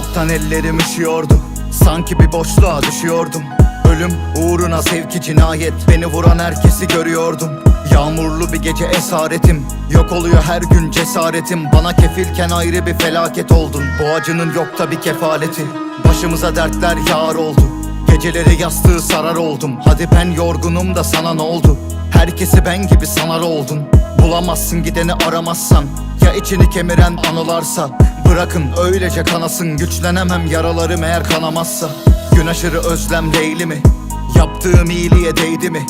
Soğuktan ellerim üşüyordu. Sanki bir boşluğa düşüyordum. Ölüm uğruna sevki cinayet. Beni vuran herkesi görüyordum. Yağmurlu bir gece esaretim. Yok oluyor her gün cesaretim. Bana kefilken ayrı bir felaket oldun. Bu acının yok tabi kefaleti. Başımıza dertler yağar oldu. Geceleri yastığı sarar oldum. Hadi ben yorgunum da sana ne oldu? Herkesi ben gibi sanar oldun. Bulamazsın gideni aramazsan. Ya içini kemiren anılarsa Bırakın öylece kanasın Güçlenemem yaralarım eğer kanamazsa Gün aşırı özlem değil mi? Yaptığım iyiliğe değdi mi?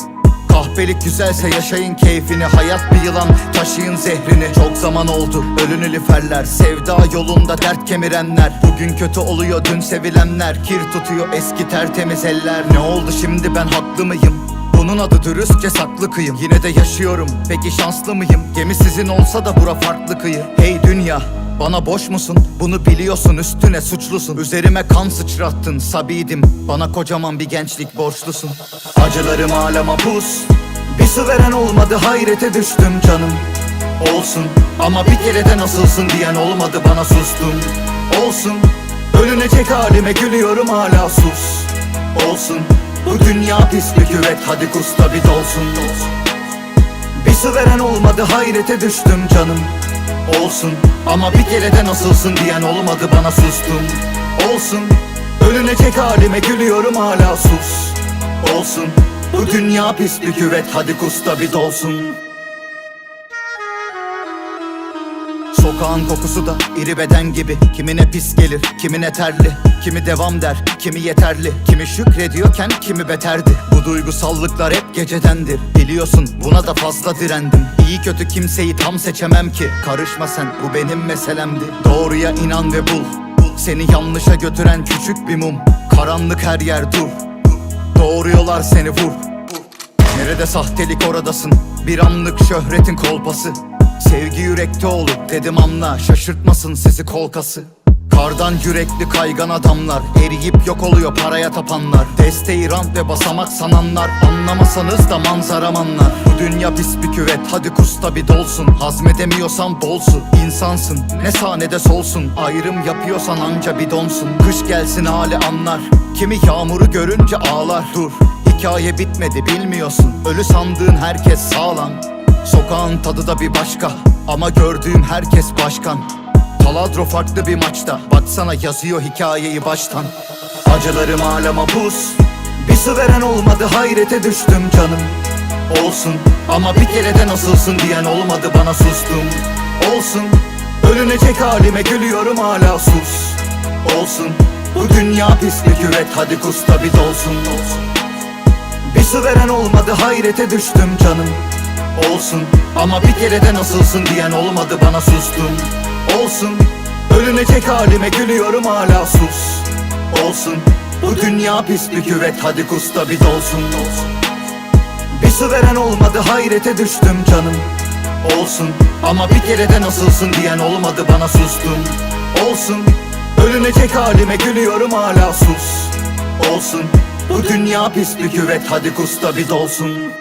Kahpelik güzelse yaşayın keyfini Hayat bir yılan taşıyın zehrini Çok zaman oldu ölü nilüferler Sevda yolunda dert kemirenler Bugün kötü oluyor dün sevilenler Kir tutuyor eski tertemiz eller Ne oldu şimdi ben haklı mıyım? Bunun adı dürüstçe saklı kıyım Yine de yaşıyorum peki şanslı mıyım? Gemi sizin olsa da bura farklı kıyı Hey dünya bana boş musun? Bunu biliyorsun üstüne suçlusun. Üzerime kan sıçrattın sabiydim Bana kocaman bir gençlik borçlusun. Acılarım alama buz. Bir su veren olmadı hayrete düştüm canım. Olsun ama bir kere de nasılsın diyen olmadı bana sustum Olsun ölünecek halime gülüyorum hala sus. Olsun bu dünya pis bir küvet hadi kusta bir dolsun. Bir su veren olmadı hayrete düştüm canım. Olsun ama bir kere de nasılsın diyen olmadı bana sustum Olsun ölünecek halime gülüyorum hala sus. Olsun bu dünya pis bir küvet hadi kusta bir dolsun Sokağın kokusu da iri beden gibi. Kimine pis gelir, kimine terli. Kimi devam der, kimi yeterli. Kimi şükrediyorken kimi beterdi. Bu duygusallıklar hep gecedendir. Biliyorsun buna da fazla direndim. İyi kötü kimseyi tam seçemem ki. Karışma sen bu benim meselemdi. Doğruya inan ve bul. Seni yanlışa götüren küçük bir mum. Karanlık her yer dur. Doğruyorlar seni vur. Nerede sahtelik oradasın? Bir anlık şöhretin kolpası Sevgi yürekte olur dedim anla Şaşırtmasın sizi kolkası. Kardan yürekli kaygan adamlar Eriyip yok oluyor paraya tapanlar. Desteği rant ve basamak sananlar Anlamasanız da manzaram anlar Bu dünya pis bir küvet hadi kusta bir dolsun. Hazmedemiyorsan bolsun insansın ne sahnede solsun. Ayrım yapıyorsan anca bir donsun. Kış gelsin hali anlar Kimi yağmuru görünce ağlar. Dur hikaye bitmedi bilmiyorsun. Ölü sandığın herkes sağlam Sokağın tadı da bir başka. Ama gördüğüm herkes başkan. Taladro farklı bir maçta. Baksana yazıyor hikayeyi baştan. Acılarım alama buz Bir su veren olmadı hayrete düştüm canım. Olsun ama bir kere de nasılsın diyen olmadı bana sustum. Olsun ölünecek halime gülüyorum hala sus. Olsun bu dünya pis bir küvet hadi kusta bir dolsun. Bir su veren olmadı hayrete düştüm canım Olsun. Ama bir kere de nasılsın diyen olmadı bana sustum Olsun. Ölünecek halime gülüyorum hala sus. Olsun. Bu dünya pis bir küvet hadi kusta bir dolsun. Bir su veren olmadı hayrete düştüm canım. Olsun. Ama bir kere de nasılsın diyen olmadı bana sustum Olsun. Ölünecek halime gülüyorum hala sus. Olsun. Bu dünya pis bir küvet hadi kusta bir dolsun